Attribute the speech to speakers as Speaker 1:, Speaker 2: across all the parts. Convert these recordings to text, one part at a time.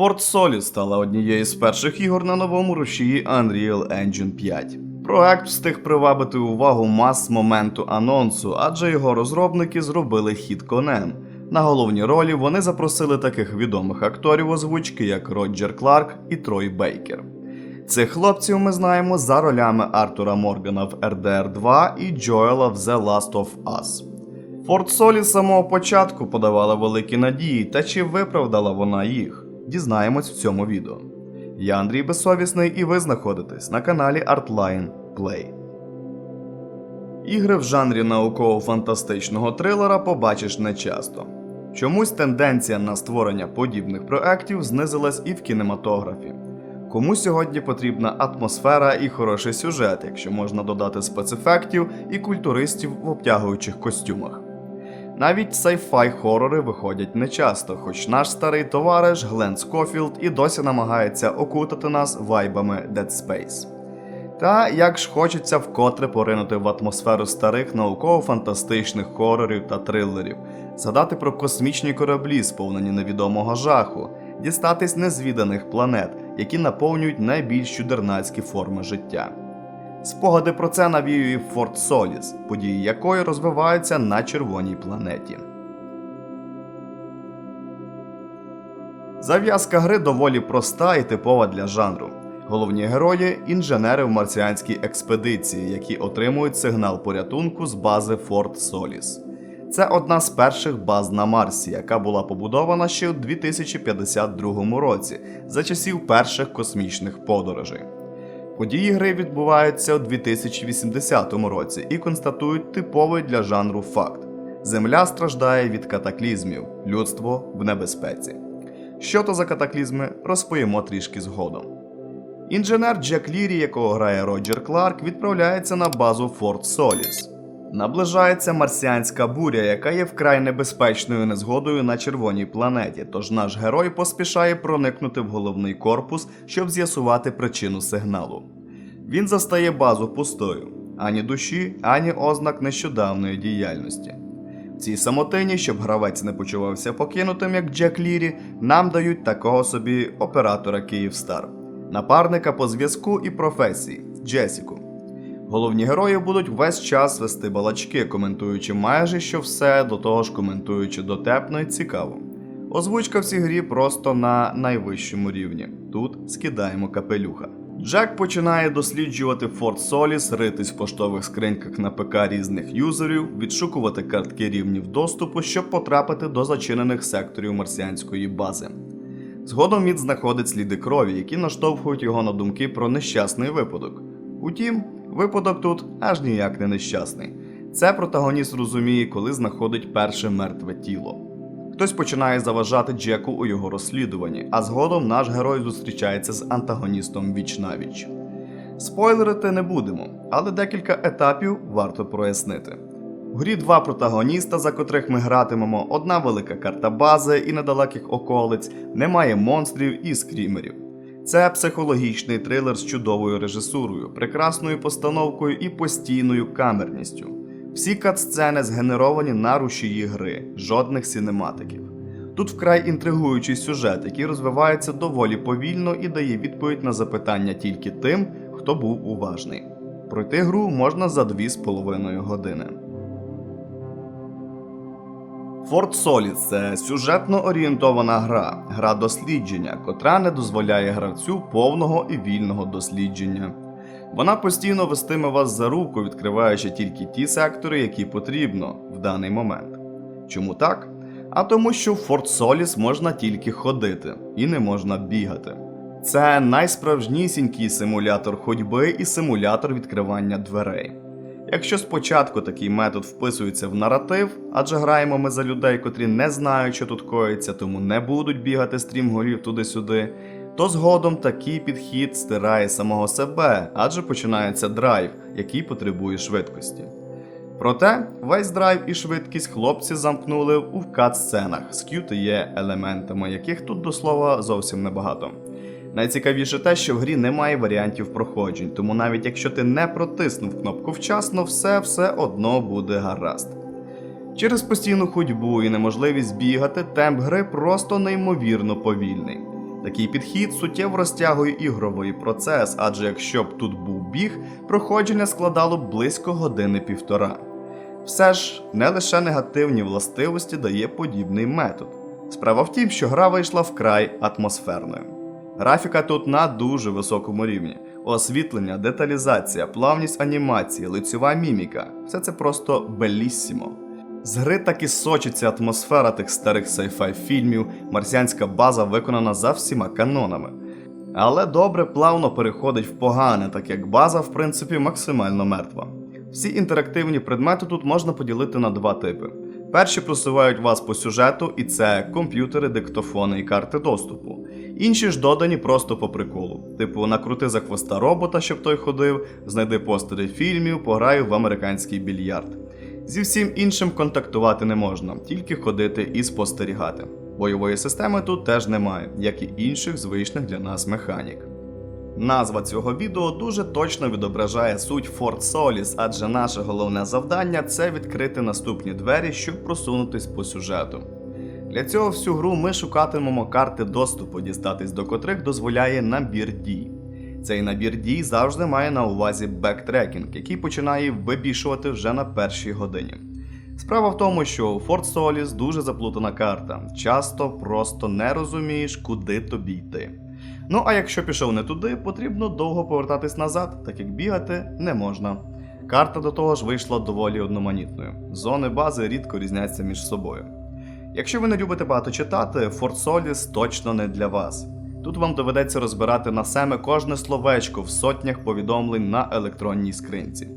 Speaker 1: Fort Solid стала однією з перших ігор на новому рушії Unreal Engine 5. Проект встиг привабити увагу мас з моменту анонсу, адже його розробники зробили хід конем. На головні ролі вони запросили таких відомих акторів озвучки, як Роджер Кларк і Трой Бейкер. Цих хлопців ми знаємо за ролями Артура Моргана в RDR 2 і Джоела в The Last of Us. Форт Солі з самого початку подавала великі надії, та чи виправдала вона їх? Дізнаємось в цьому відео. Я Андрій Безсовісний і ви знаходитесь на каналі Artline Play. Ігри в жанрі науково-фантастичного трилера побачиш нечасто. Чомусь тенденція на створення подібних проєктів знизилась і в кінематографі. Кому сьогодні потрібна атмосфера і хороший сюжет, якщо можна додати спецефектів і культуристів в обтягуючих костюмах. Навіть сайфай хорори виходять нечасто, хоч наш старий товариш Глен Скофілд і досі намагається окутати нас вайбами Dead Space. Та як ж хочеться вкотре поринути в атмосферу старих науково-фантастичних хорорів та трилерів, згадати про космічні кораблі, сповнені невідомого жаху, дістатись незвіданих планет, які наповнюють найбільш чудернацькі форми життя. Спогади про це навіює Форт Соліс, події якої розвиваються на червоній планеті. Зав'язка гри доволі проста і типова для жанру. Головні герої інженери в марсіанській експедиції, які отримують сигнал порятунку з бази Форт Соліс. Це одна з перших баз на Марсі, яка була побудована ще у 2052 році за часів перших космічних подорожей. Події гри відбуваються у 2080 році і констатують типовий для жанру факт: Земля страждає від катаклізмів, людство в небезпеці. Що то за катаклізми, розповімо трішки згодом. Інженер Джек Лірі, якого грає Роджер Кларк, відправляється на базу Форт Соліс. Наближається марсіанська буря, яка є вкрай небезпечною незгодою на червоній планеті, тож наш герой поспішає проникнути в головний корпус, щоб з'ясувати причину сигналу. Він застає базу пустою, ані душі, ані ознак нещодавної діяльності. В цій самотині, щоб гравець не почувався покинутим, як Джек Лірі, нам дають такого собі оператора Київстар, напарника по зв'язку і професії Джесіку. Головні герої будуть весь час вести балачки, коментуючи майже що все, до того ж коментуючи дотепно і цікаво. Озвучка в цій грі просто на найвищому рівні. Тут скидаємо капелюха. Джек починає досліджувати Форт Соліс, ритись в поштових скриньках на ПК різних юзерів, відшукувати картки рівнів доступу, щоб потрапити до зачинених секторів марсіанської бази. Згодом він знаходить сліди крові, які наштовхують його на думки про нещасний випадок. Утім, випадок тут аж ніяк не нещасний. Це протагоніст розуміє, коли знаходить перше мертве тіло. Хтось починає заважати Джеку у його розслідуванні, а згодом наш герой зустрічається з антагоністом віч навіч. Спойлерити не будемо, але декілька етапів варто прояснити. В грі два протагоніста, за котрих ми гратимемо, одна велика карта бази і недалеких околиць, немає монстрів і скрімерів. Це психологічний трилер з чудовою режисурою, прекрасною постановкою і постійною камерністю. Всі кат-сцени згенеровані на рушії гри, жодних синематиків. Тут вкрай інтригуючий сюжет, який розвивається доволі повільно і дає відповідь на запитання тільки тим, хто був уважний. Пройти гру можна за 2,5 години. Форт Солід це сюжетно орієнтована гра, гра дослідження, котра не дозволяє гравцю повного і вільного дослідження. Вона постійно вестиме вас за руку, відкриваючи тільки ті сектори, які потрібно в даний момент. Чому так? А тому, що в Форт Соліс можна тільки ходити і не можна бігати. Це найсправжнісінький симулятор ходьби і симулятор відкривання дверей. Якщо спочатку такий метод вписується в наратив, адже граємо ми за людей, котрі не знають, що тут коїться, тому не будуть бігати стрімголів туди-сюди, то згодом такий підхід стирає самого себе, адже починається драйв, який потребує швидкості. Проте весь драйв і швидкість хлопці замкнули у кат-сценах з QTE елементами, яких тут до слова зовсім небагато. Найцікавіше те, що в грі немає варіантів проходжень, тому навіть якщо ти не протиснув кнопку вчасно, все все одно буде гаразд. Через постійну ходьбу і неможливість бігати, темп гри просто неймовірно повільний. Такий підхід суттєво розтягує ігровий процес, адже якщо б тут був біг, проходження складало б близько години півтора. Все ж не лише негативні властивості дає подібний метод. Справа в тім, що гра вийшла вкрай атмосферною. Графіка тут на дуже високому рівні. Освітлення, деталізація, плавність анімації, лицьова міміка все це просто беліссімо. З гри так і сочиться атмосфера тих старих сайфай фільмів, марсіанська база виконана за всіма канонами. Але добре плавно переходить в погане, так як база, в принципі, максимально мертва. Всі інтерактивні предмети тут можна поділити на два типи. Перші просувають вас по сюжету, і це комп'ютери, диктофони і карти доступу. Інші ж додані просто по приколу. Типу, накрути за хвоста робота, щоб той ходив, знайди постери фільмів, пограю в американський більярд. Зі всім іншим контактувати не можна, тільки ходити і спостерігати. Бойової системи тут теж немає, як і інших звичних для нас механік. Назва цього відео дуже точно відображає суть Fort Solis, адже наше головне завдання це відкрити наступні двері, щоб просунутись по сюжету. Для цього всю гру ми шукатимемо карти доступу, дістатись до котрих дозволяє набір дій. Цей набір дій завжди має на увазі бектрекінг, який починає вибішувати вже на першій годині. Справа в тому, що у Fort Solis дуже заплутана карта. Часто просто не розумієш, куди тобі йти. Ну а якщо пішов не туди, потрібно довго повертатись назад, так як бігати не можна. Карта до того ж вийшла доволі одноманітною. Зони бази рідко різняться між собою. Якщо ви не любите багато читати, Solis точно не для вас. Тут вам доведеться розбирати на семе кожне словечко в сотнях повідомлень на електронній скринці.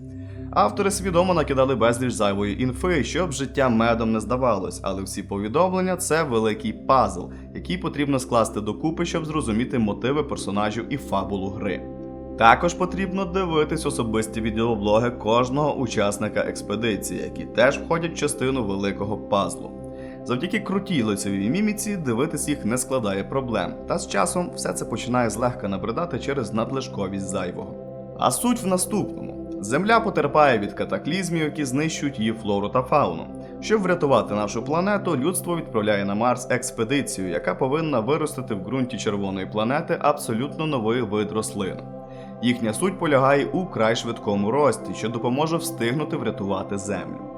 Speaker 1: Автори свідомо накидали безліч зайвої інфи, щоб життя медом не здавалось, але всі повідомлення це великий пазл, який потрібно скласти докупи, щоб зрозуміти мотиви персонажів і фабулу гри. Також потрібно дивитись особисті відеоблоги кожного учасника експедиції, які теж входять в частину великого пазлу. Завдяки крутій лицевій міміці дивитись їх не складає проблем, та з часом все це починає злегка набридати через надлишковість зайвого. А суть в наступному: Земля потерпає від катаклізмів, які знищують її флору та фауну. Щоб врятувати нашу планету, людство відправляє на Марс експедицію, яка повинна виростити в ґрунті червоної планети абсолютно новий вид рослин. Їхня суть полягає у край швидкому рості, що допоможе встигнути врятувати землю.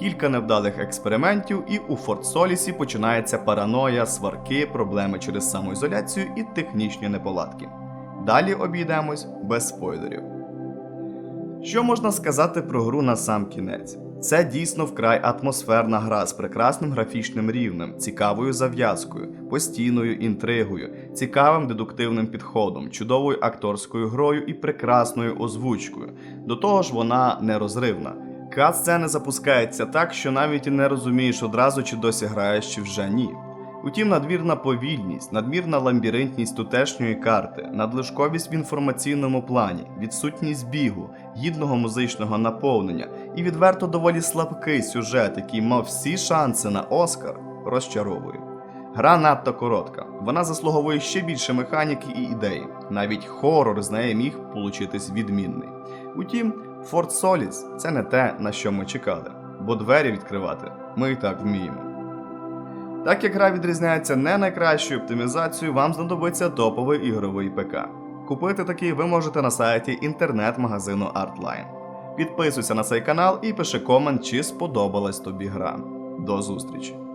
Speaker 1: Кілька невдалих експериментів, і у Форт Солісі починається параноя, сварки, проблеми через самоізоляцію і технічні неполадки. Далі обійдемось без спойлерів. Що можна сказати про гру на сам кінець? Це дійсно вкрай атмосферна гра з прекрасним графічним рівнем, цікавою зав'язкою, постійною інтригою, цікавим дедуктивним підходом, чудовою акторською грою і прекрасною озвучкою. До того ж, вона нерозривна. Кат-сцени запускаються так, що навіть і не розумієш одразу, чи досі граєш, чи вже ні. Утім, надмірна повільність, надмірна ламбіринтність тутешньої карти, надлишковість в інформаційному плані, відсутність бігу, гідного музичного наповнення і відверто доволі слабкий сюжет, який мав всі шанси на Оскар, розчаровує. Гра надто коротка, вона заслуговує ще більше механіки і ідеї. Навіть хорор з неї міг получитись відмінний. Утім, Форт Соліс це не те, на що ми чекали, бо двері відкривати ми і так вміємо. Так як гра відрізняється не найкращою оптимізацією, вам знадобиться топовий ігровий ПК. Купити такий ви можете на сайті інтернет-магазину Artline. Підписуйся на цей канал і пиши комент, чи сподобалась тобі гра. До зустрічі!